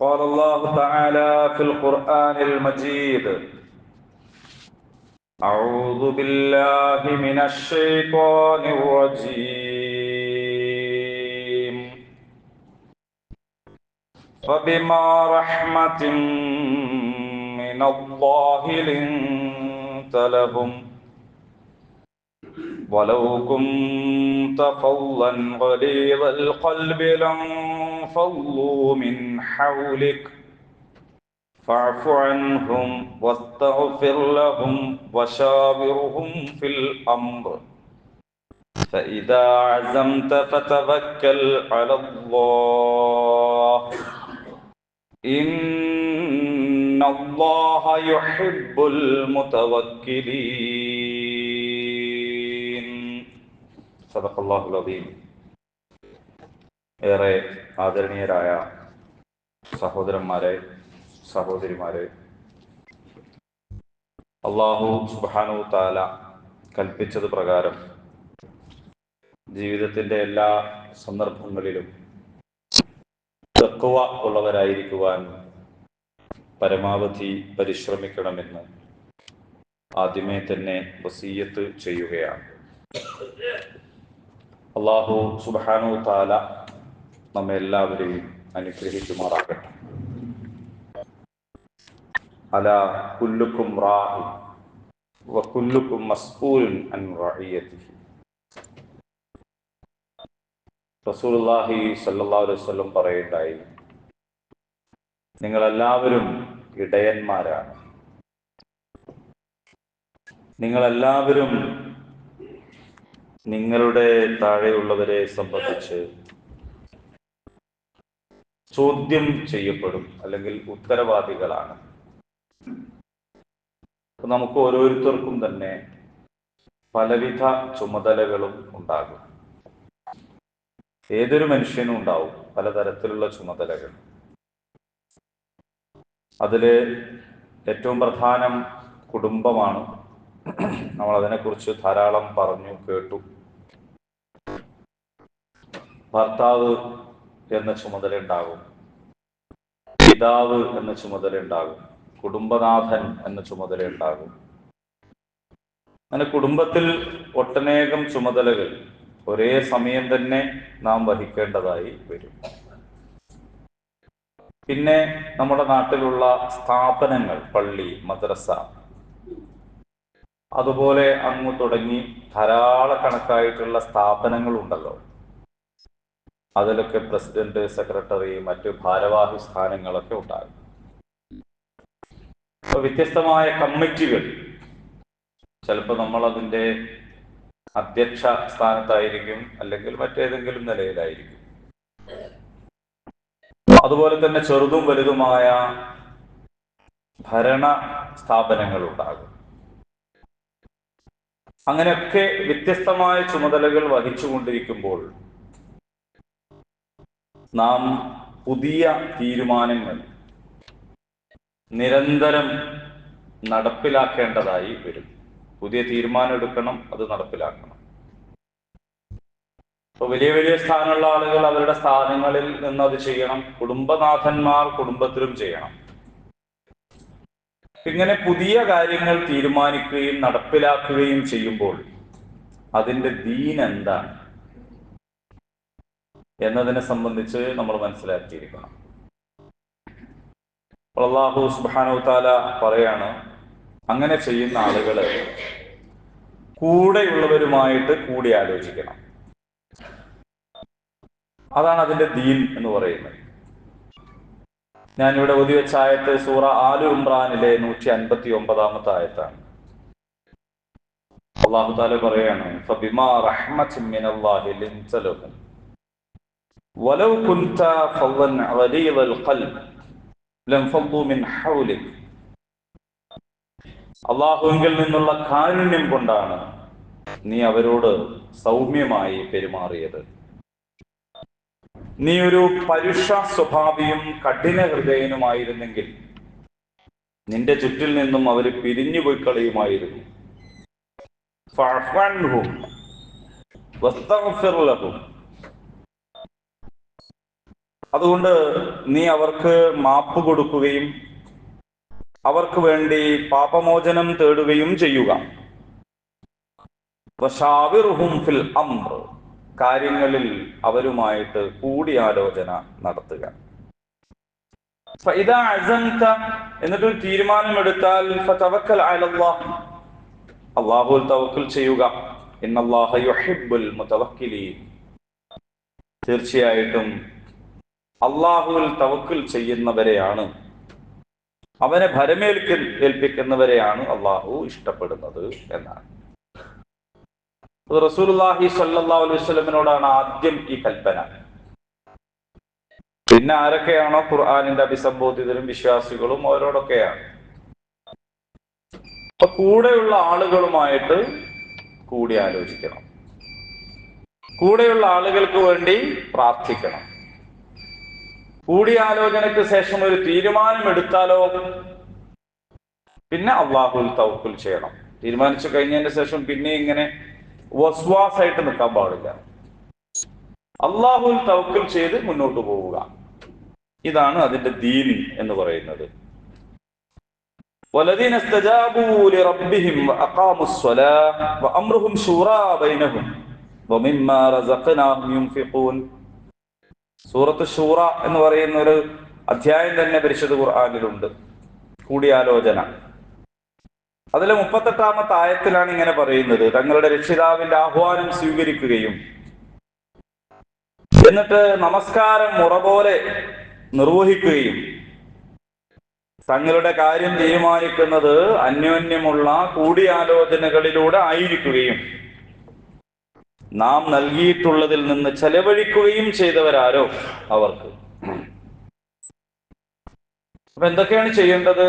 قال الله تعالى في القرآن المجيد. أعوذ بالله من الشيطان الرجيم. فبما رحمة من الله لنت لهم ولو كنت فظا غليظ القلب لانفضوا من حولك. فاعف عنهم واستغفر لهم وشاورهم في الأمر. فإذا عزمت فتوكل على الله. إن الله يحب المتوكلين. സദഖല്ലാഹു ഏറെ ആദരണീയരായ സഹോദരന്മാരെ സഹോദരിമാരെ അള്ളാഹു സുബാനു താല കൽപ്പിച്ചത് പ്രകാരം ജീവിതത്തിന്റെ എല്ലാ സന്ദർഭങ്ങളിലും തക്കുവ ഉള്ളവരായിരിക്കുവാൻ പരമാവധി പരിശ്രമിക്കണമെന്ന് ആദ്യമേ തന്നെ വസീയത്ത് ചെയ്യുകയാണ്. അള്ളാഹു സുബാനു താല നമ്മെ എല്ലാവരെയും അനുഗ്രഹിക്കുമാറാകട്ടെ. അല കുല്ലുക്കും റാഹു വക്കുല്ലുക്കും മസ്ഊലുൻ അൻ റഹിയത്തിഹി റസൂലുള്ളാഹി സ്വല്ലല്ലാഹു അലൈഹി വസല്ലം പറയുണ്ടായി നിങ്ങളെല്ലാവരും ഇടയന്മാരാണ്. നിങ്ങളെല്ലാവരും നിങ്ങളുടെ താഴെയുള്ളവരെ സംബന്ധിച്ച് ചോദ്യം ചെയ്യപ്പെടും അല്ലെങ്കിൽ ഉത്തരവാദികളാണ്. നമുക്ക് ഓരോരുത്തർക്കും തന്നെ പലവിധ ചുമതലകളും ഉണ്ടാകും. ഏതൊരു മനുഷ്യനും ഉണ്ടാവും പലതരത്തിലുള്ള ചുമതലകൾ. അതിൽ ഏറ്റവും പ്രധാനം കുടുംബമാണ്. നമ്മൾ അതിനെക്കുറിച്ച് ധാരാളം പറഞ്ഞു കേട്ടു. ഭർത്താവ് എന്ന ചുമതല ഉണ്ടാകും പിതാവ് എന്ന ചുമതല ഉണ്ടാകും കുടുംബനാഥൻ എന്ന ചുമതല ഉണ്ടാകും അങ്ങനെ കുടുംബത്തിൽ ഒട്ടനേകം ചുമതലകൾ ഒരേ സമയം തന്നെ നാം വഹിക്കേണ്ടതായി വരും. പിന്നെ നമ്മുടെ നാട്ടിലുള്ള സ്ഥാപനങ്ങൾ പള്ളി മദ്രസ അതുപോലെ അങ്ങ് തുടങ്ങി ധാരാളക്കണക്കായിട്ടുള്ള സ്ഥാപനങ്ങൾ ഉണ്ടല്ലോ അതിലൊക്കെ പ്രസിഡന്റ് സെക്രട്ടറി മറ്റു ഭാരവാഹി സ്ഥാനങ്ങളൊക്കെ ഉണ്ടാകും. അപ്പൊ വ്യത്യസ്തമായ കമ്മിറ്റികൾ. ചിലപ്പോൾ നമ്മൾ അതിന്റെ അധ്യക്ഷ സ്ഥാനത്തായിരിക്കും അല്ലെങ്കിൽ മറ്റേതെങ്കിലും നിലയിലായിരിക്കും. അതുപോലെ തന്നെ ചെറുതും വലുതുമായ ഭരണ സ്ഥാപനങ്ങൾ ഉണ്ടാകും. അങ്ങനെയൊക്കെ വ്യത്യസ്തമായ ചുമതലകൾ വഹിച്ചുകൊണ്ടിരിക്കുമ്പോൾ നാം പുതിയ തീരുമാനങ്ങൾ നിരന്തരം നടപ്പിലാക്കേണ്ടതായി വരും. പുതിയ തീരുമാനം എടുക്കണം അത് നടപ്പിലാക്കണം. ഇപ്പൊ വലിയ വലിയ സ്ഥാനമുള്ള ആളുകൾ അവരുടെ സ്ഥാനങ്ങളിൽ നിന്ന് അത് ചെയ്യണം. കുടുംബനാഥന്മാർ കുടുംബത്തിലും ചെയ്യണം. ഇങ്ങനെ പുതിയ കാര്യങ്ങൾ തീരുമാനിക്കുകയും നടപ്പിലാക്കുകയും ചെയ്യുമ്പോൾ അതിന്റെ ദീൻ എന്താണ്? എന്നതിനെ സംബന്ധിച്ച് നമ്മൾ മനസ്സിലാക്കിയിരിക്കണം. അള്ളാഹു സുബാനുത്താല താല പറയാണ് അങ്ങനെ ചെയ്യുന്ന ആളുകൾ കൂടെയുള്ളവരുമായിട്ട് കൂടി ആലോചിക്കണം. അതാണ് അതിന്റെ ദീൻ എന്ന് പറയുന്നത്. ഞാനിവിടെ ഒതി വെച്ച ആയത്ത് സൂറ ആലു ഇമ്രാനിലെ നൂറ്റി അൻപത്തി ഒമ്പതാമത്തെ ആയത്താണ്. അള്ളാഹു താല പറയാണ് ولو كنت فظا غليظ القلب لانفضوا من حولك അള്ളാഹുവിൽ നിന്നുള്ള കാരുണ്യം കൊണ്ടാണ് നീ അവരോട് സൗമ്യമായി പെരുമാറിയത് നീ ഒരു പരുഷ സ്വഭാവിയും കഠിന ഹൃദയനുമായിരുന്നെങ്കിൽ നിന്റെ ചുറ്റിൽ നിന്നും അവർ പിരിഞ്ഞുപോയി കളയുമായിരുന്നു ഫഅഫ്വൻഹും വസ്തഗ്ഫിർ ലഹും. അതുകൊണ്ട് നീ അവർക്ക് മാപ്പ് കൊടുക്കുകയും അവർക്ക് വേണ്ടി പാപമോചനം തേടുകയും ചെയ്യുക. ഫിൽ അംർ. കാര്യങ്ങളിൽ അവരുമായിട്ട് കൂടിയാലോചന നടത്തുക. എന്നിട്ട് ഒരു തീരുമാനമെടുത്താൽ അല്ലാഹുവിൽ തവക്കൽ ചെയ്യുക. തീർച്ചയായിട്ടും അള്ളാഹുവിൽ തവക്കിൽ ചെയ്യുന്നവരെയാണ്. അവനെ ഭരമേൽക്ക ഏൽപ്പിക്കുന്നവരെയാണ് അള്ളാഹു ഇഷ്ടപ്പെടുന്നത് എന്നാണ്. സ്വല്ലല്ലാഹു അലൈഹി വസല്ലമിനോടാണ് ആദ്യം ഈ കൽപ്പന. പിന്നെ ആരൊക്കെയാണോ ഖുർആാനിന്റെ അഭിസംബോധിതരും വിശ്വാസികളും അവരോടൊക്കെയാണ്. അപ്പൊ കൂടെയുള്ള ആളുകളുമായിട്ട് കൂടി ആലോചിക്കണം. കൂടെയുള്ള ആളുകൾക്ക് വേണ്ടി പ്രാർത്ഥിക്കണം. കൂടിയാലോചനയ്ക്ക് ശേഷം ഒരു തീരുമാനം എടുത്താലോ പിന്നെ അള്ളാഹുൽ തൗക്കുൽ ചെയ്യണം. തീരുമാനിച്ചു കഴിഞ്ഞതിന് ശേഷം പിന്നെ ഇങ്ങനെ വസ്വാസായിട്ട് നിൽക്കാൻ പാടില്ല. അള്ളാഹുൽ തൗക്കുൽ ചെയ്ത് മുന്നോട്ട് പോവുക. ഇതാണ് അതിന്റെ ദീനി എന്ന് പറയുന്നത് ും. ബൈനഹും സൂറത്ത് ഷൂറ എന്ന് പറയുന്ന ഒരു അധ്യായം തന്നെ പരിശുദ്ധ ഖുർആാനിലുണ്ട്. കൂടിയാലോചന. അതിലെ മുപ്പത്തെട്ടാമത്തെ ആയത്തിലാണ് ഇങ്ങനെ പറയുന്നത്. തങ്ങളുടെ രക്ഷിതാവിന്റെ ആഹ്വാനം സ്വീകരിക്കുകയും. എന്നിട്ട് നമസ്കാരം മുറ പോലെ നിർവഹിക്കുകയും. തങ്ങളുടെ കാര്യം തീരുമാനിക്കുന്നത് അന്യോന്യമുള്ള കൂടിയാലോചനകളിലൂടെ ആയിരിക്കുകയും. നാം നൽകിയിട്ടുള്ളതിൽ നിന്ന് ചെലവഴിക്കുകയും ചെയ്തവരാരോ അവർക്ക്. അപ്പൊ എന്തൊക്കെയാണ് ചെയ്യേണ്ടത്?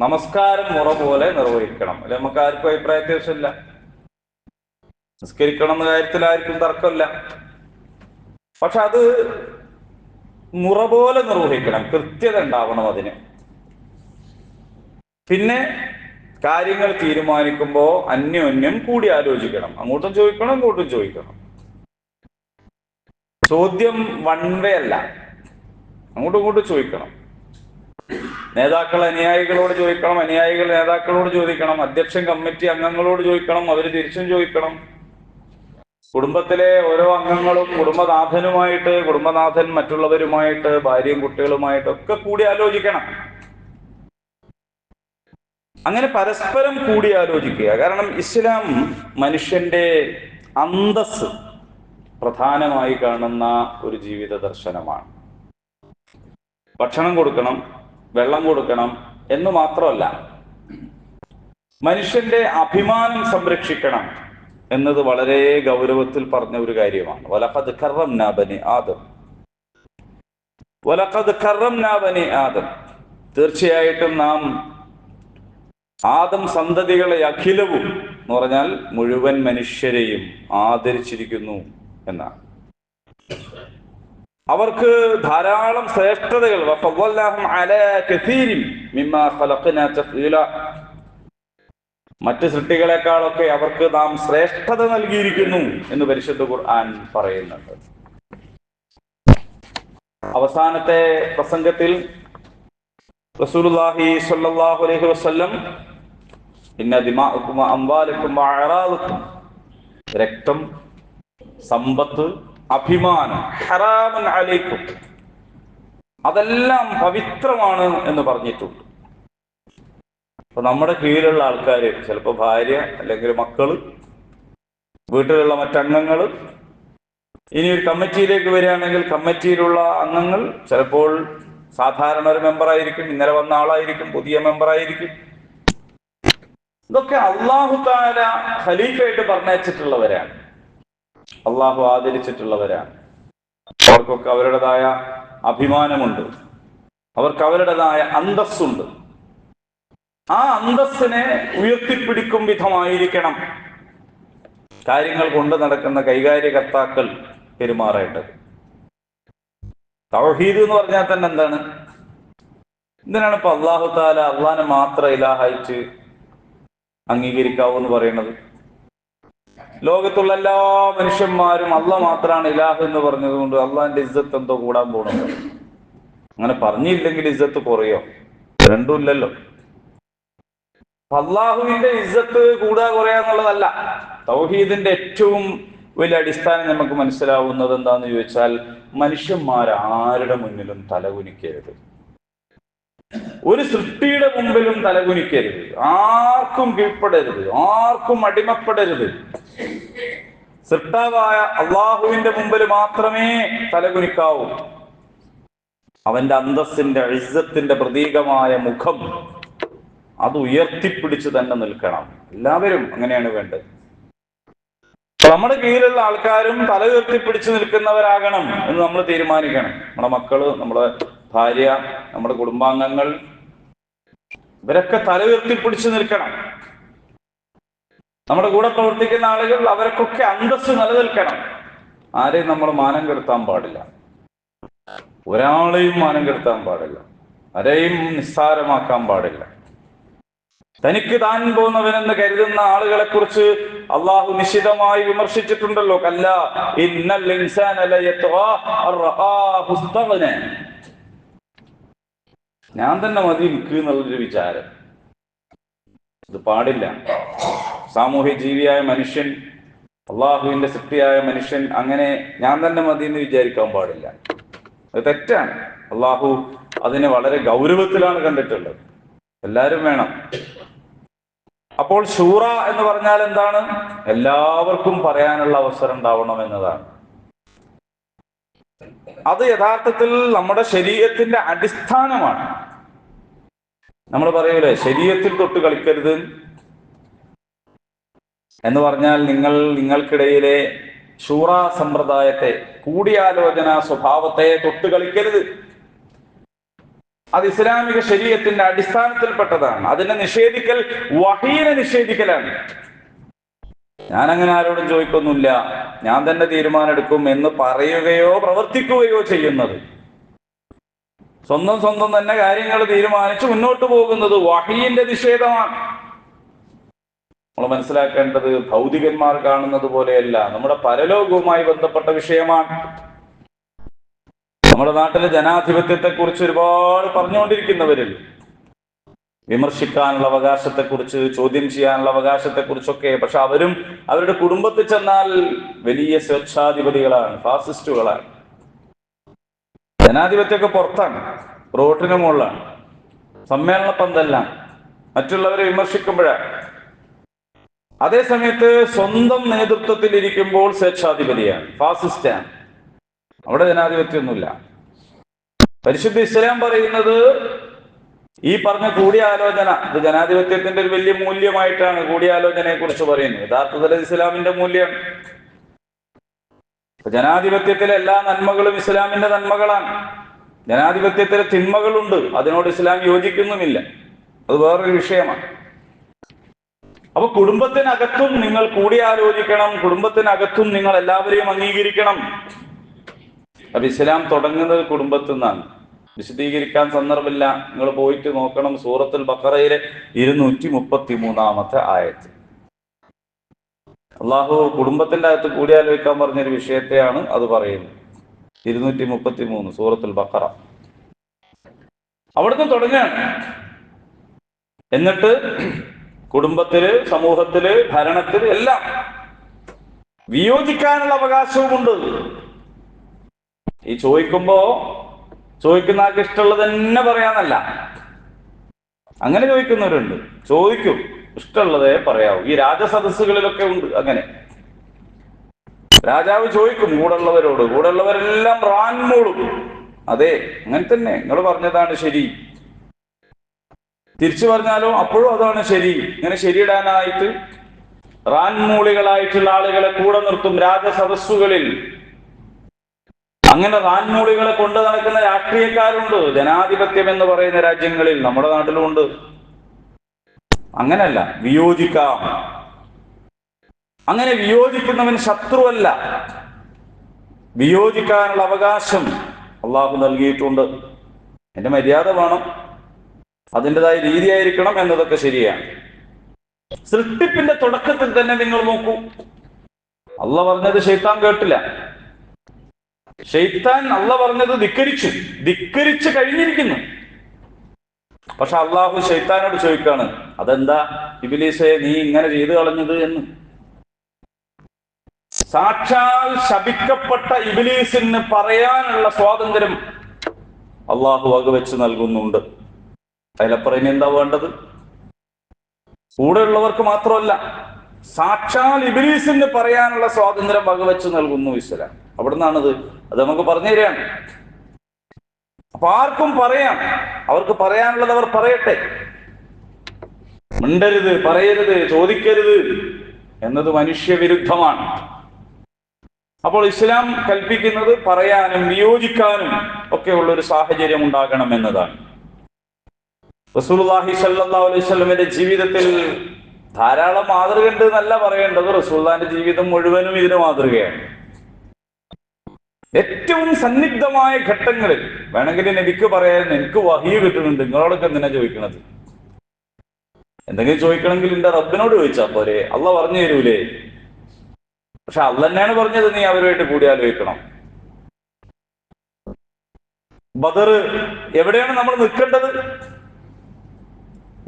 നമസ്കാരം മുറ പോലെ നിർവഹിക്കണം. അല്ലെ നമുക്ക് ആർക്കും അഭിപ്രായ വ്യത്യാസമില്ല. നിസ്കരിക്കണം എന്ന കാര്യത്തിൽ ആർക്കും തർക്കമില്ല. പക്ഷെ അത് മുറ പോലെ നിർവഹിക്കണം. കൃത്യത ഉണ്ടാവണം അതിന്. പിന്നെ കാര്യങ്ങൾ തീരുമാനിക്കുമ്പോൾ അന്യോന്യം കൂടി ആലോചിക്കണം. അങ്ങോട്ടും ചോദിക്കണം ഇങ്ങോട്ടും ചോദിക്കണം. ചോദ്യം വൺ വേ അല്ല. അങ്ങോട്ടും ഇങ്ങോട്ടും ചോദിക്കണം. നേതാക്കൾ അനുയായികളോട് ചോദിക്കണം അനുയായികൾ നേതാക്കളോട് ചോദിക്കണം അധ്യക്ഷൻ കമ്മിറ്റി അംഗങ്ങളോട് ചോദിക്കണം അവർ തിരിച്ചും ചോദിക്കണം. കുടുംബത്തിലെ ഓരോ അംഗങ്ങളും കുടുംബനാഥനുമായിട്ട് കുടുംബനാഥൻ മറ്റുള്ളവരുമായിട്ട് ഭാര്യയും കുട്ടികളുമായിട്ട് ഒക്കെ കൂടി ആലോചിക്കണം. അങ്ങനെ പരസ്പരം കൂടിയാലോചിക്കുക. കാരണം ഇസ്ലാം മനുഷ്യന്റെ അന്തസ് പ്രധാനമായി കാണുന്ന ഒരു ജീവിത ദർശനമാണ്. ഭക്ഷണം കൊടുക്കണം വെള്ളം കൊടുക്കണം എന്ന് മാത്രമല്ല മനുഷ്യന്റെ അഭിമാനം സംരക്ഷിക്കണം എന്നത് വളരെ ഗൗരവത്തിൽ പറഞ്ഞ ഒരു കാര്യമാണ്. വലഖദ് കറം നാബനി ആദം. വലഖദ് കറം നാബനി ആദം. തീർച്ചയായിട്ടും നാം ആദം സന്തതികളെ അഖിലവും എന്ന് പറഞ്ഞാൽ മുഴുവൻ മനുഷ്യരെയും ആദരിച്ചിരിക്കുന്നു എന്നാണ്. അവർക്ക് ധാരാളം ശ്രേഷ്ഠതകൾ. മറ്റ് സൃഷ്ടികളെക്കാളൊക്കെ അവർക്ക് നാം ശ്രേഷ്ഠത നൽകിയിരിക്കുന്നു എന്ന് പരിശുദ്ധ ഖുർആൻ പറയുന്നുണ്ട്. അവസാനത്തെ പ്രസംഗത്തിൽ റസൂലുല്ലാഹി സല്ലാഹു അലൈഹി വസ്ല്ലം രക്തം സമ്പത്ത് അഭിമാനം അലൈക്കും. അതെല്ലാം പവിത്രമാണ് എന്ന് പറഞ്ഞിട്ടുണ്ട്. അപ്പൊ നമ്മുടെ കീഴിലുള്ള ആൾക്കാർ ചിലപ്പോൾ ഭാര്യ അല്ലെങ്കിൽ മക്കൾ വീട്ടിലുള്ള മറ്റംഗങ്ങൾ ഇനി ഒരു കമ്മിറ്റിയിലേക്ക് വരികയാണെങ്കിൽ കമ്മിറ്റിയിലുള്ള അംഗങ്ങൾ ചിലപ്പോൾ സാധാരണ ഒരു മെമ്പറായിരിക്കും ഇന്നലെ വന്ന ആളായിരിക്കും പുതിയ മെമ്പറായിരിക്കും ഇതൊക്കെ അള്ളാഹു താല ഖലീഫയായിട്ട് പറഞ്ഞയച്ചിട്ടുള്ളവരാണ്. അള്ളാഹു ആദരിച്ചിട്ടുള്ളവരാണ്. അവർക്കൊക്കെ അവരുടേതായ അഭിമാനമുണ്ട്. അവർക്ക് അവരുടേതായ അന്തസ്സുണ്ട്. ആ അന്തസ്സിനെ ഉയർത്തിപ്പിടിക്കും വിധമായിരിക്കണം കാര്യങ്ങൾ കൊണ്ട് നടക്കുന്ന കൈകാര്യകർത്താക്കൾ പെരുമാറേണ്ടത്. തൗഹീദ് എന്ന് പറഞ്ഞാൽ തന്നെ എന്താണ്? എന്തിനാണ് ഇപ്പൊ അള്ളാഹു താല അള്ളാഹിനെ മാത്രം ഇലാഹായിട്ട് അംഗീകരിക്കാവൂ എന്ന് പറയുന്നത്. ലോകത്തുള്ള എല്ലാ മനുഷ്യന്മാരും അല്ല മാത്രമാണ് ഇലാഹ് എന്ന് പറഞ്ഞത് കൊണ്ട് അള്ളാഹിന്റെ ഇജ്ജത്ത് എന്തോ കൂടാൻ പോകണം അങ്ങനെ പറഞ്ഞില്ലെങ്കിൽ ഇജ്ജത്ത് കുറയോ? രണ്ടും ഇല്ലല്ലോ. അള്ളാഹുവിന്റെ ഇജ്ജത്ത് കൂടാ കുറയാന്നുള്ളതല്ല തൗഹീദിന്റെ ഏറ്റവും വലിയ അടിസ്ഥാനം നമുക്ക് മനസ്സിലാവുന്നത് എന്താന്ന് ചോദിച്ചാൽ മനുഷ്യന്മാരാരുടെ മുന്നിലും തലകുനിക്കരുത്. ഒരു സൃഷ്ടിയുടെ മുമ്പിലും തലകുനിക്കരുത്. ആർക്കും കീഴ്പ്പെടരുത്. ആർക്കും അടിമപ്പെടരുത്. സൃഷ്ടാവായ അള്ളാഹുവിന്റെ മുമ്പിൽ മാത്രമേ തലകുനിക്കാവൂ. അവന്റെ അന്തസ്സിന്റെ ഇസ്സത്തിന്റെ പ്രതീകമായ മുഖം അത് ഉയർത്തിപ്പിടിച്ച് തന്നെ നിൽക്കണം. എല്ലാവരും അങ്ങനെയാണ് വേണ്ടത്. നമ്മുടെ കീഴിലുള്ള ആൾക്കാരും തല ഉയർത്തിപ്പിടിച്ച് നിൽക്കുന്നവരാകണം എന്ന് നമ്മൾ തീരുമാനിക്കണം. നമ്മുടെ മക്കൾ നമ്മുടെ ഭാര്യ നമ്മുടെ കുടുംബാംഗങ്ങൾ ഇവരൊക്കെ തല ഉയർത്തിപ്പിടിച്ച് നിൽക്കണം. നമ്മുടെ കൂടെ പ്രവർത്തിക്കുന്ന ആളുകൾ അവർക്കൊക്കെ അന്തസ് നിലനിൽക്കണം. ആരെയും നമ്മൾ മാനം കെടുത്താൻ പാടില്ല. ഒരാളെയും മാനം കെടുത്താൻ പാടില്ല. ആരെയും നിസ്സാരമാക്കാൻ പാടില്ല. തനിക്ക് താൻ പോകുന്നവനെന്ന് കരുതുന്ന ആളുകളെ കുറിച്ച് അള്ളാഹു നിശിതമായി വിമർശിച്ചിട്ടുണ്ടല്ലോ. കല്ല ഇന്നൽ. ഞാൻ തന്നെ മതി വിൽക്കുക എന്നുള്ളൊരു വിചാരം. ഇത് പാടില്ല. സാമൂഹ്യ ജീവിയായ മനുഷ്യൻ അള്ളാഹുവിന്റെ സൃഷ്ടിയായ മനുഷ്യൻ അങ്ങനെ ഞാൻ തന്നെ മതി എന്ന് വിചാരിക്കാൻ പാടില്ല. അത് തെറ്റാണ്. അള്ളാഹു അതിനെ വളരെ ഗൗരവത്തിലാണ് കണ്ടിട്ടുള്ളത്. എല്ലാവരും വേണം. അപ്പോൾ ഷൂറ എന്ന് പറഞ്ഞാൽ എന്താണ്? എല്ലാവർക്കും പറയാനുള്ള അവസരം ഉണ്ടാവണം എന്നതാണ്. അത് യഥാർത്ഥത്തിൽ നമ്മുടെ ശരീരത്തിന്റെ അടിസ്ഥാനമാണ്. നമ്മൾ പറയൂലേ ശരീരത്തിൽ തൊട്ട് കളിക്കരുത്. എന്ന് പറഞ്ഞാൽ നിങ്ങൾ നിങ്ങൾക്കിടയിലെ ശൂറ സമ്പ്രദായത്തെ കൂടിയാലോചന സ്വഭാവത്തെ തൊട്ട് കളിക്കരുത്. അത് ഇസ്ലാമിക ശരീരത്തിന്റെ അടിസ്ഥാനത്തിൽപ്പെട്ടതാണ്. അതിനെ നിഷേധിക്കൽ വഹീനെ നിഷേധിക്കലാണ്. ഞാൻ അങ്ങനെ ആരോടും ചോദിക്കൊന്നുമില്ല. ഞാൻ തന്നെ തീരുമാനമെടുക്കും എന്ന് പറയുകയോ പ്രവർത്തിക്കുകയോ ചെയ്യുന്നത്. സ്വന്തം സ്വന്തം തന്നെ കാര്യങ്ങൾ തീരുമാനിച്ച് മുന്നോട്ട് പോകുന്നത് വഹീന്റെ നിഷേധമാണ്. നമ്മൾ മനസ്സിലാക്കേണ്ടത് ഭൗതികന്മാർ കാണുന്നത് പോലെയല്ല. നമ്മുടെ പരലോകവുമായി ബന്ധപ്പെട്ട വിഷയമാണ്. നമ്മുടെ നാട്ടിലെ ജനാധിപത്യത്തെക്കുറിച്ച് ഒരുപാട് പറഞ്ഞുകൊണ്ടിരിക്കുന്നവരിൽ വിമർശിക്കാനുള്ള അവകാശത്തെക്കുറിച്ച് ചോദ്യം ചെയ്യാനുള്ള അവകാശത്തെക്കുറിച്ചൊക്കെ. പക്ഷെ അവരും അവരുടെ കുടുംബത്തിൽ ചെന്നാൽ വലിയ സ്വേച്ഛാധിപതികളാണ് ഫാസിസ്റ്റുകളാണ്. ജനാധിപത്യമൊക്കെ പുറത്താണ് റോട്ടിന് മുകളിലാണ് സമ്മേളന പന്തല്ല മറ്റുള്ളവരെ വിമർശിക്കുമ്പോഴാണ്. അതേ സമയത്ത് സ്വന്തം നേതൃത്വത്തിൽ ഇരിക്കുമ്പോൾ സ്വേച്ഛാധിപതിയാണ് ഫാസിസ്റ്റാണ്. അവിടെ ജനാധിപത്യമൊന്നുമില്ല. പരിശുദ്ധ ഇസ്ലാം പറയുന്നത് ഈ പറഞ്ഞ കൂടിയാലോചന ഇത് ജനാധിപത്യത്തിന്റെ ഒരു വലിയ മൂല്യമായിട്ടാണ് കൂടിയാലോചനയെ കുറിച്ച് പറയുന്നത്. യഥാർത്ഥത്തിൽ ഇസ്ലാമിന്റെ മൂല്യം. ജനാധിപത്യത്തിലെ എല്ലാ നന്മകളും ഇസ്ലാമിന്റെ നന്മകളാണ്. ജനാധിപത്യത്തിലെ തിന്മകളുണ്ട്. അതിനോട് ഇസ്ലാം യോജിക്കുന്നുമില്ല. അത് വേറൊരു വിഷയമാണ്. അപ്പൊ കുടുംബത്തിനകത്തും നിങ്ങൾ കൂടിയാലോചിക്കണം. കുടുംബത്തിനകത്തും നിങ്ങൾ എല്ലാവരെയും അംഗീകരിക്കണം. അപ്പൊ ഇസ്ലാം തുടങ്ങുന്നത് കുടുംബത്തിൽ നിന്നാണ്. വിശദീകരിക്കാൻ സന്ദർഭമില്ല. നിങ്ങൾ പോയിട്ട് നോക്കണം. സൂറത്തുൽ ബക്കറയിലെ ഇരുന്നൂറ്റി മുപ്പത്തി മൂന്നാമത്തെ ആയത്ത്. അള്ളാഹു കുടുംബത്തിന്റെ അകത്ത് കൂടിയാലോചിക്കാൻ പറഞ്ഞൊരു വിഷയത്തെയാണ് അത് പറയുന്നത്. ഇരുന്നൂറ്റി മുപ്പത്തി മൂന്ന് സൂറത്തുൽ ബക്കറ അവിടുന്ന് തുടങ്ങുകയാണ്. എന്നിട്ട് കുടുംബത്തിൽ സമൂഹത്തിൽ ഭരണത്തിൽ എല്ലാം വിയോജിക്കാനുള്ള അവകാശവുമുണ്ട്. ഈ ചോദിക്കുമ്പോ ചോദിക്കുന്ന ആൾക്ക് ഇഷ്ടമുള്ളത് തന്നെ പറയാന്നല്ല. അങ്ങനെ ചോദിക്കുന്നവരുണ്ട്. ചോദിക്കും. ഇഷ്ടമുള്ളതേ പറയാവൂ. ഈ രാജസദസ്സുകളിലൊക്കെ ഉണ്ട് അങ്ങനെ. രാജാവ് ചോദിക്കും കൂടുള്ളവരോട് കൂടുള്ളവരെല്ലാം റാൻമൂളും അതെ അങ്ങനെ തന്നെ. നിങ്ങൾ പറഞ്ഞതാണ് ശരി. തിരിച്ചു പറഞ്ഞാലോ? അപ്പോഴും അതാണ് ശരി. ഇങ്ങനെ ശരിയിടാനായിട്ട് റാൻമൂളികളായിട്ടുള്ള ആളുകളെ കൂടെ നിർത്തും രാജസദസ്സുകളിൽ. അങ്ങനെ റാൻമൂളികളെ കൊണ്ട് നടക്കുന്ന രാഷ്ട്രീയക്കാരുണ്ട്. ജനാധിപത്യം എന്ന് പറയുന്ന രാജ്യങ്ങളിൽ നമ്മുടെ നാട്ടിലുമുണ്ട് അങ്ങനല്ല. വിയോജിക്കാം. അങ്ങനെ വിയോജിക്കുന്നവൻ ശത്രുവല്ല. വിയോജിക്കാനുള്ള അവകാശം അള്ളാഹു നൽകിയിട്ടുണ്ട്. എന്റെ മര്യാദ വേണം. അതിന്റെതായ രീതിയായിരിക്കണം എന്നതൊക്കെ ശരിയാണ്. സൃഷ്ടിപ്പിന്റെ തുടക്കത്തിൽ തന്നെ നിങ്ങൾ നോക്കൂ. അള്ള പറഞ്ഞത് ശൈത്താൻ കേട്ടില്ല. ഷെയ്ത്താൻ അള്ള പറഞ്ഞത് ധിക്കരിച്ചു ധിക്കരിച്ചു കഴിഞ്ഞിരിക്കുന്നു. പക്ഷെ അള്ളാഹു ഷെയ്ത്താനോട് ചോദിക്കാണ് അതെന്താ ഇബിലീസെ നീ ഇങ്ങനെ ചെയ്തു കളഞ്ഞത് എന്ന്? സാക്ഷാൽ ശപിക്കപ്പെട്ട ഇബിലീസിന് പറയാനുള്ള സ്വാതന്ത്ര്യം അള്ളാഹു വകവെച്ച് നൽകുന്നുണ്ട്. അതിലപ്പുറം എന്താ വേണ്ടത്? കൂടെയുള്ളവർക്ക് മാത്രമല്ല സാക്ഷാൽ ഇബിലീസിന് പറയാനുള്ള സ്വാതന്ത്ര്യം വകവെച്ച് നൽകുന്നു ഇസ്ലാം. അവിടുന്നാണത്. അത് നമുക്ക് പറഞ്ഞു തരികയാണ് അപ്പൊ ആർക്കും പറയാം. അവർക്ക് പറയാനുള്ളത് അവർ പറയട്ടെ. മിണ്ടരുത് പറയരുത് ചോദിക്കരുത് എന്നത് മനുഷ്യവിരുദ്ധമാണ്. അപ്പോൾ ഇസ്ലാം കൽപ്പിക്കുന്നത് പറയാനും വിയോജിക്കാനും ഒക്കെ ഉള്ള ഒരു സാഹചര്യം ഉണ്ടാകണം എന്നതാണ്. റസൂൽഹി സല്ലാ ജീവിതത്തിൽ ധാരാളം മാതൃക ഉണ്ട് എന്നല്ല പറയേണ്ടത്. റസൂൽദാന്റെ ജീവിതം മുഴുവനും ഇതിന് മാതൃകയാണ്. ഏറ്റവും സന്നിഗ്ധമായ ഘട്ടങ്ങളിൽ വേണമെങ്കിൽ നബിക്ക് പറയാൻ എനിക്ക് വഹിയ കിട്ടുന്നുണ്ട്. നിങ്ങളോടൊക്കെ എന്തിനാ ചോദിക്കണത്? എന്തെങ്കിലും ചോദിക്കണമെങ്കിൽ എന്റെ റബ്ബിനോട് ചോദിച്ചാ പോരെ. അല്ല പറഞ്ഞു തരൂലേ. പക്ഷെ അല്ല തന്നെയാണ് പറഞ്ഞത് നീ അവരുമായിട്ട് കൂടി ആലോചിക്കണം. ബദർ എവിടെയാണ് നമ്മൾ നിൽക്കേണ്ടത്?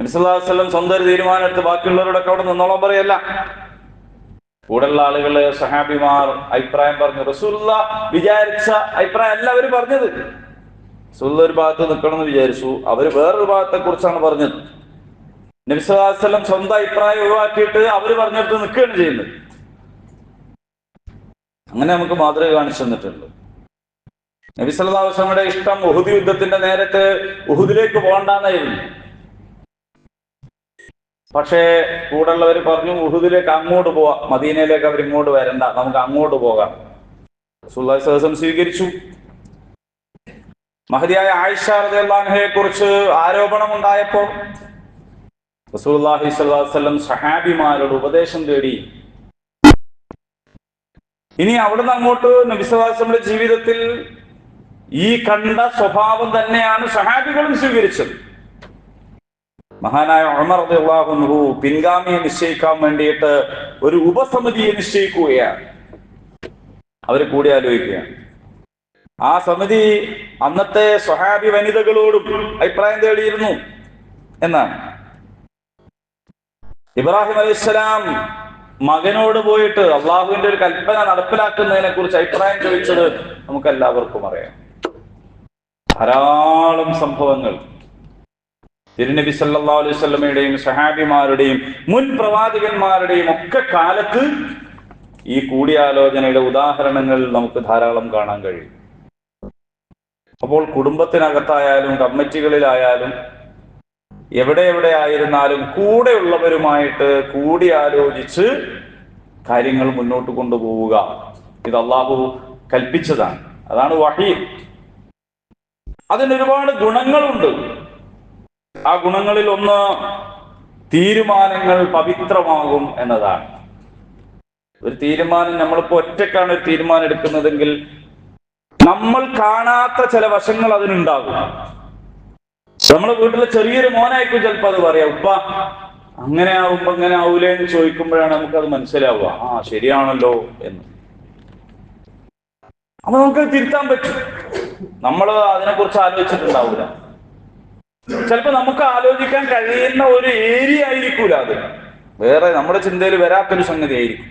നബിസ്വല്ലം സ്വന്തം തീരുമാനം ബാക്കിയുള്ളവരോടൊക്കെ അവിടെ നിന്നോളം പറയല്ല. കൂടെയുള്ള ആളുകൾ സഹാബിമാർ അഭിപ്രായം പറഞ്ഞു. റസൂല്ല വിചാരിച്ച അഭിപ്രായം അല്ല അവർ പറഞ്ഞത്. റസൂല്ല ഒരു ഭാഗത്ത് നിൽക്കണം എന്ന് വിചാരിച്ചു. അവർ വേറൊരു ഭാഗത്തെ കുറിച്ചാണ് പറഞ്ഞത് നബിസ്വല്ലം സ്വന്തം അഭിപ്രായം ഒഴിവാക്കിയിട്ട് അവർ പറഞ്ഞിട്ട് നിൽക്കുകയാണ് ചെയ്യുന്നത്. അങ്ങനെ നമുക്ക് മാതൃക കാണിച്ചു തന്നിട്ടുണ്ട്. നബി സല്ലല്ലാഹു അലൈഹി വസല്ലമയുടെ ഇഷ്ടം ഉഹുദ് യുദ്ധത്തിന്റെ നേരത്തെ ഉഹുദിലേക്ക് പോകണ്ടെന്നായിരുന്നു. പക്ഷേ കൂടുള്ളവർ പറഞ്ഞു ഉഹുദിലേക്ക് അങ്ങോട്ട് പോവാം. മദീനയിലേക്ക് അവർ ഇങ്ങോട്ട് വരണ്ട. നമുക്ക് അങ്ങോട്ട് പോകാം. സുല്ലാഹി സ്വീകരിച്ചു. മഹതിയായ ആയിഷ റളിയല്ലാഹുഅൻഹയെ കുറിച്ച് ആരോപണം അലൈഹി വസല്ലം സഹാബിമാരോട് ഉപദേശം തേടി ഇനി അവിടുന്ന് അങ്ങോട്ട് നബിസ്വലാസ്ലമിന്റെ ജീവിതത്തിൽ ഈ കണ്ട സ്വഭാവം തന്നെയാണ് സഹാബികളും സ്വീകരിച്ചത്. മഹാനായ ഉമർ റളിയല്ലാഹു പിൻഗാമിയെ നിശ്ചയിക്കാൻ വേണ്ടിയിട്ട് ഒരു ഉപസമിതിയെ നിശ്ചയിക്കുകയാണ്. അവർ കൂടി ആലോചിക്കുകയാണ്. ആ സമിതി അന്നത്തെ സ്വഹാബി വനിതകളോടും അഭിപ്രായം തേടിയിരുന്നു എന്നാണ്. ഇബ്രാഹിം അലൈഹിസ്സലാം മകനോട് പോയിട്ട് അള്ളാഹുവിന്റെ ഒരു കൽപ്പന നടപ്പിലാക്കുന്നതിനെ കുറിച്ച് അഭിപ്രായം ചോദിച്ചത് നമുക്ക് എല്ലാവർക്കും അറിയാം. ധാരാളം സംഭവങ്ങൾ. തിരുനബി സല്ലാ അലൈഹി സ്വലമയുടെയും സഹാബിമാരുടെയും മുൻ പ്രവാചകന്മാരുടെയും ഒക്കെ കാലത്ത് ഈ കൂടിയാലോചനയുടെ ഉദാഹരണങ്ങൾ നമുക്ക് ധാരാളം കാണാൻ കഴിയും. അപ്പോൾ കുടുംബത്തിനകത്തായാലും കമ്മിറ്റികളിലായാലും എവിടെ എവിടെ ആയിരുന്നാലും കൂടെയുള്ളവരുമായിട്ട് കൂടിയാലോചിച്ച് കാര്യങ്ങൾ മുന്നോട്ട് കൊണ്ടുപോവുക. ഇത് അള്ളാഹു കൽപ്പിച്ചതാണ്. അതാണ് വഹീം. അതിന് ഒരുപാട് ഗുണങ്ങളുണ്ട്. ആ ഗുണങ്ങളിൽ ഒന്ന് തീരുമാനങ്ങൾ പവിത്രമാകും എന്നതാണ്. ഒരു തീരുമാനം നമ്മളിപ്പോ ഒറ്റക്കാണ് ഒരു തീരുമാനം എടുക്കുന്നതെങ്കിൽ നമ്മൾ കാണാത്ത ചില വശങ്ങൾ അതിനുണ്ടാകും. നമ്മളെ വീട്ടിലെ ചെറിയൊരു മോനായിരിക്കും ചിലപ്പോ അത് പറയാം ഉപ്പ അങ്ങനെ ആവുമ്പോ അങ്ങനെ ആവൂലേ എന്ന് ചോദിക്കുമ്പോഴാണ് നമുക്ക് അത് മനസ്സിലാവുക. ആ ശരിയാണല്ലോ എന്ന്. അപ്പൊ നമുക്ക് തിരുത്താൻ പറ്റും. നമ്മൾ അതിനെ കുറിച്ച് ആലോചിച്ചിട്ടുണ്ടാവൂല. ചിലപ്പോ നമുക്ക് ആലോചിക്കാൻ കഴിയുന്ന ഒരു ഏരിയ ആയിരിക്കൂല അത്. വേറെ നമ്മുടെ ചിന്തയിൽ വരാത്തൊരു സംഗതി ആയിരിക്കും.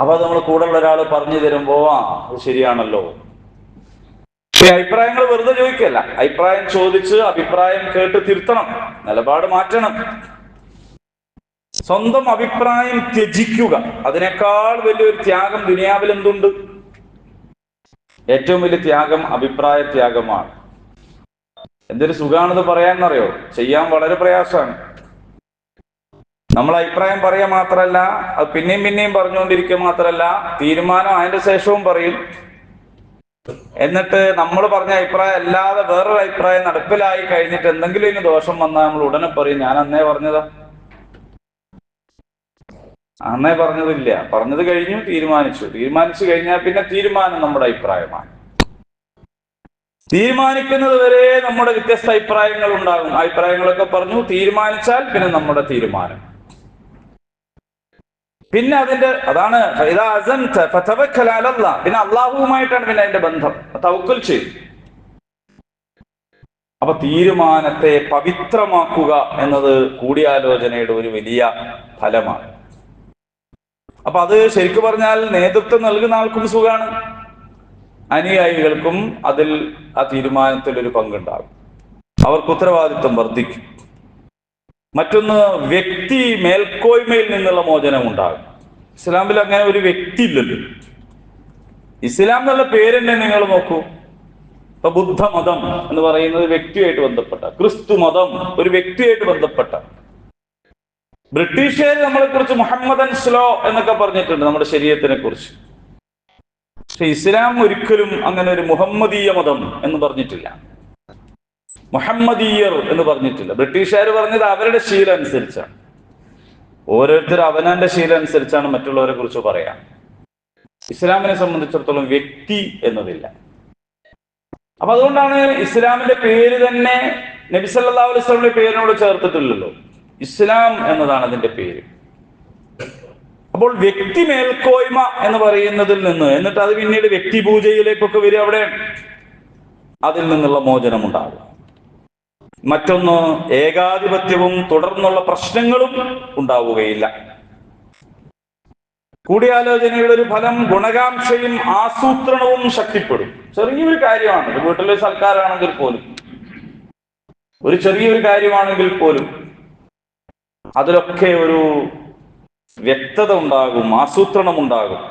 അപ്പൊ അത് നമ്മൾ കൂടെയുള്ള ഒരാൾ പറഞ്ഞു തരുമ്പോ ആ അത് ശരിയാണല്ലോ. ഈ അഭിപ്രായങ്ങൾ വെറുതെ ചോദിക്കല്ല. അഭിപ്രായം ചോദിച്ച് അഭിപ്രായം കേട്ട് തിരുത്തണം. നിലപാട് മാറ്റണം. സ്വന്തം അഭിപ്രായം ത്യജിക്കുക. അതിനേക്കാൾ വലിയൊരു ത്യാഗം ദുനിയാവിൽ എന്തുണ്ട്? ഏറ്റവും വലിയ ത്യാഗം അഭിപ്രായ ത്യാഗമാണ്. എന്തൊരു സുഖാണെന്ന് പറയാന്നറിയോ? ചെയ്യാൻ വളരെ പ്രയാസമാണ്. നമ്മൾ അഭിപ്രായം പറയുക മാത്രല്ല അത് പിന്നെയും പിന്നെയും പറഞ്ഞുകൊണ്ടിരിക്കുക മാത്രല്ല തീരുമാനം അതിന്റെ ശേഷവും പറയും. എന്നിട്ട് നമ്മൾ പറഞ്ഞ അഭിപ്രായം അല്ലാതെ വേറൊരു അഭിപ്രായം നടപ്പിലായി കഴിഞ്ഞിട്ട് എന്തെങ്കിലും ഇതിന് ദോഷം വന്നാൽ നമ്മൾ ഉടനെ പറയും ഞാൻ അന്നേ പറഞ്ഞതാ. അന്നേ പറഞ്ഞതില്ല. പറഞ്ഞത് കഴിഞ്ഞു തീരുമാനിച്ചു. തീരുമാനിച്ചു കഴിഞ്ഞാൽ പിന്നെ തീരുമാനം നമ്മുടെ അഭിപ്രായമാണ്. തീരുമാനിക്കുന്നത് വരെ നമ്മുടെ വ്യത്യസ്ത അഭിപ്രായങ്ങൾ ഉണ്ടാകും. അഭിപ്രായങ്ങളൊക്കെ പറഞ്ഞു തീരുമാനിച്ചാൽ പിന്നെ നമ്മുടെ തീരുമാനം. പിന്നെ അതിന്റെ അതാണ്. പിന്നെ അള്ളാഹുവുമായിട്ടാണ് പിന്നെ അതിന്റെ ബന്ധം. തവക്കുൽ ചെയ്യും. അപ്പൊ തീരുമാനത്തെ പവിത്രമാക്കുക എന്നത് കൂടിയാലോചനയുടെ ഒരു വലിയ ഫലമാണ്. അപ്പൊ അത് ശരിക്കു പറഞ്ഞാൽ നേതൃത്വം നൽകുന്ന ആൾക്കും സുഖാണ്. അനുയായികൾക്കും അതിൽ ആ തീരുമാനത്തിൽ ഒരു പങ്കുണ്ടാകും. അവർക്ക് ഉത്തരവാദിത്വം വർദ്ധിക്കും. മറ്റൊന്ന് വ്യക്തി മേൽക്കോയ്മയിൽ നിന്നുള്ള മോചനം ഉണ്ടാകും. ഇസ്ലാമിൽ അങ്ങനെ ഒരു വ്യക്തി ഇല്ലല്ലോ. ഇസ്ലാം എന്നുള്ള പേരെന്നെ നിങ്ങൾ നോക്കൂ. ഇപ്പൊ ബുദ്ധമതം എന്ന് പറയുന്നത് വ്യക്തിയായിട്ട് ബന്ധപ്പെട്ട ക്രിസ്തു മതം ഒരു വ്യക്തിയായിട്ട് ബന്ധപ്പെട്ട. ബ്രിട്ടീഷുകാർ നമ്മളെ കുറിച്ച് മുഹമ്മദൻ സ്ലോ എന്നൊക്കെ പറഞ്ഞിട്ടുണ്ട് നമ്മുടെ ശരീരത്തിനെ കുറിച്ച് പക്ഷെ ഇസ്ലാം ഒരിക്കലും അങ്ങനെ ഒരു മുഹമ്മദീയ മതം എന്ന് പറഞ്ഞിട്ടില്ല. മുഹമ്മദീയർ എന്ന് പറഞ്ഞിട്ടില്ല. ബ്രിട്ടീഷുകാർ പറഞ്ഞത് അവരുടെ ശീലം അനുസരിച്ചാണ്. ഓരോരുത്തർ അവനാന്റെ ശീലം അനുസരിച്ചാണ് മറ്റുള്ളവരെ കുറിച്ച് പറയാം. ഇസ്ലാമിനെ സംബന്ധിച്ചിടത്തോളം വ്യക്തി എന്നതില്ല. അപ്പൊ അതുകൊണ്ടാണ് ഇസ്ലാമിന്റെ പേര് തന്നെ നബി സല്ലല്ലാഹു അലൈഹി പേരിനോട് ചേർത്തിട്ടില്ലല്ലോ. ഇസ്ലാം എന്നതാണ് അതിന്റെ പേര്. അപ്പോൾ വ്യക്തി മേൽക്കോയ്മ എന്ന് പറയുന്നതിൽ നിന്ന് എന്നിട്ട് അത് പിന്നീട് വ്യക്തി പൂജയിലേക്കൊക്കെ വരും അവിടെ അതിൽ നിന്നുള്ള മോചനം ഉണ്ടാകും മറ്റൊന്ന് ഏകാധിപത്യവും തുടർന്നുള്ള പ്രശ്നങ്ങളും ഉണ്ടാവുകയില്ല. കൂടിയാലോചനയുടെ ഒരു ഫലം ഗുണകാംക്ഷയും ആസൂത്രണവും ശക്തിപ്പെടും. ചെറിയൊരു കാര്യമാണ് ഒരു വീട്ടിലെ സൽക്കാരാണെങ്കിൽ പോലും. ഒരു ചെറിയൊരു കാര്യമാണെങ്കിൽ പോലും അതിലൊക്കെ ഒരു വ്യക്തത ഉണ്ടാകും ആസൂത്രണം ഉണ്ടാകും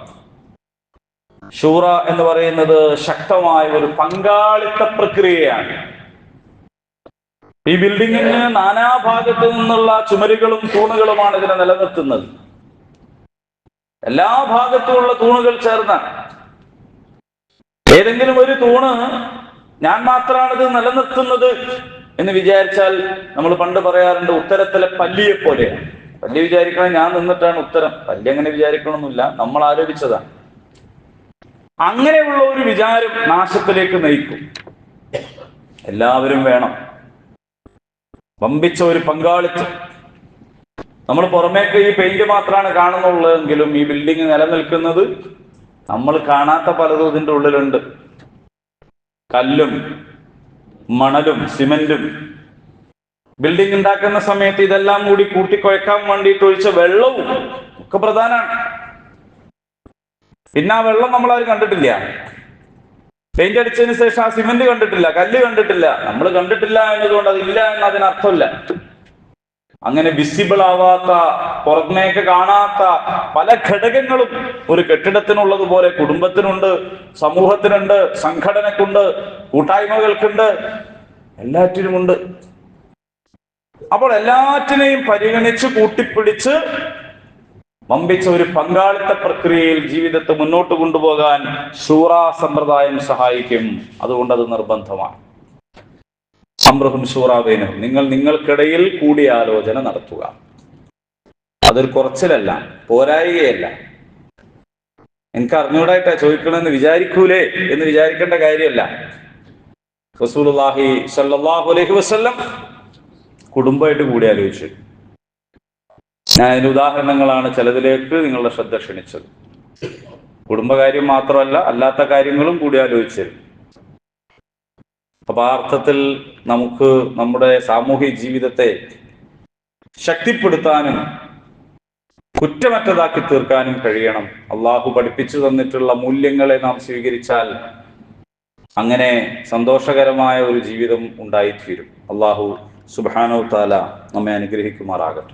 ഷൂറ എന്ന് പറയുന്നത് ശക്തമായ ഒരു പങ്കാളിത്ത പ്രക്രിയയാണ്. ഈ ബിൽഡിങ്ങിന് നാനാഭാഗത്തു നിന്നുള്ള ചുമരുകളും തൂണുകളുമാണ് ഇതിനെ നിലനിർത്തുന്നത്. എല്ലാ ഭാഗത്തുമുള്ള തൂണുകൾ ചേർന്ന ഏതെങ്കിലും ഒരു തൂണ് ഞാൻ മാത്രമാണ് ഇത് നിലനിർത്തുന്നത് എന്ന് വിചാരിച്ചാൽ നമ്മൾ പണ്ട് പറയാറുണ്ട് ഉത്തരത്തിലെ പല്ലിയെ പോലെയാണ്. പല്ലി വിചാരിക്കണം ഞാൻ നിന്നിട്ടാണ് ഉത്തരം. പല്ലി അങ്ങനെ വിചാരിക്കണമെന്നില്ല നമ്മൾ ആലോചിച്ചതാണ്. അങ്ങനെയുള്ള ഒരു വിചാരം നാശത്തിലേക്ക് നയിക്കും. എല്ലാവരും വേണം. വമ്പിച്ച ഒരു പങ്കാളിത്തം. നമ്മൾ പുറമേക്ക് ഈ പെയിന്റ് മാത്രമാണ് കാണുന്നുള്ളതെങ്കിലും ഈ ബിൽഡിംഗ് നിലനിൽക്കുന്നത് നമ്മൾ കാണാത്ത പലതും ഇതിന്റെ ഉള്ളിലുണ്ട്. കല്ലും മണലും സിമന്റും ബിൽഡിംഗ് ഉണ്ടാക്കുന്ന സമയത്ത് ഇതെല്ലാം കൂടി കൂട്ടി കുഴക്കാൻ വേണ്ടിയിട്ട് ഒഴിച്ച വെള്ളവും ഒക്കെ പ്രധാനമാണ്. പിന്നെ ആ വെള്ളം നമ്മൾ ആരും കണ്ടിട്ടില്ല. പെയിന്റ് അടിച്ചതിന് ശേഷം ആ സിമെന്റ് കണ്ടിട്ടില്ല കല്ല് കണ്ടിട്ടില്ല. നമ്മൾ കണ്ടിട്ടില്ല എന്നതുകൊണ്ട് അതില്ല എന്ന് അതിനർത്ഥമില്ല അങ്ങനെ വിസിബിൾ ആവാത്ത പുറമേക്ക് കാണാത്ത പല ഘടകങ്ങളും ഒരു കെട്ടിടത്തിനുള്ളതുപോലെ കുടുംബത്തിനുണ്ട് സമൂഹത്തിനുണ്ട് സംഘടനക്കുണ്ട് കൂട്ടായ്മകൾക്കുണ്ട് എല്ലാറ്റിനുമുണ്ട്. അപ്പോൾ എല്ലാറ്റിനെയും പരിഗണിച്ച് കൂട്ടിപ്പിടിച്ച് വമ്പിച്ച ഒരു പങ്കാളിത്ത പ്രക്രിയയിൽ ജീവിതത്തെ മുന്നോട്ട് കൊണ്ടുപോകാൻ ഷൂറ സമ്പ്രദായം സഹായിക്കും. അതുകൊണ്ട് അത് നിർബന്ധമാണ്. അമ്രഹും ഷൂറാബേനും നിങ്ങൾ നിങ്ങൾക്കിടയിൽ കൂടിയാലോചന നടത്തുക. അതൊരു കുറച്ചിലല്ല പോരായികയല്ല. എനിക്ക് അറിഞ്ഞൂടായിട്ടാ ചോദിക്കണമെന്ന് വിചാരിക്കൂലേ എന്ന് വിചാരിക്കേണ്ട കാര്യമല്ല. റസൂലുള്ളാഹി സല്ലല്ലാഹു അലൈഹി വസല്ലം കുടുംബമായിട്ട് കൂടിയാലോചിച്ചു ഞാൻ അതിന് ഉദാഹരണങ്ങളാണ് ചിലതിലേക്ക് നിങ്ങളുടെ ശ്രദ്ധ ക്ഷണിച്ചത്. കുടുംബകാര്യം മാത്രമല്ല അല്ലാത്ത കാര്യങ്ങളും കൂടിയാലോചിച്ചത് അപ്പൊ ആ അർത്ഥത്തിൽ നമുക്ക് നമ്മുടെ സാമൂഹിക ജീവിതത്തെ ശക്തിപ്പെടുത്താനും കുറ്റമറ്റതാക്കി തീർക്കാനും കഴിയണം. അള്ളാഹു പഠിപ്പിച്ചു തന്നിട്ടുള്ള മൂല്യങ്ങളെ നാം സ്വീകരിച്ചാൽ അങ്ങനെ സന്തോഷകരമായ ഒരു ജീവിതം ഉണ്ടായിത്തീരും. അള്ളാഹു സുബാനോ താല നമ്മെ അനുഗ്രഹിക്കുമാറാകട്ടെ.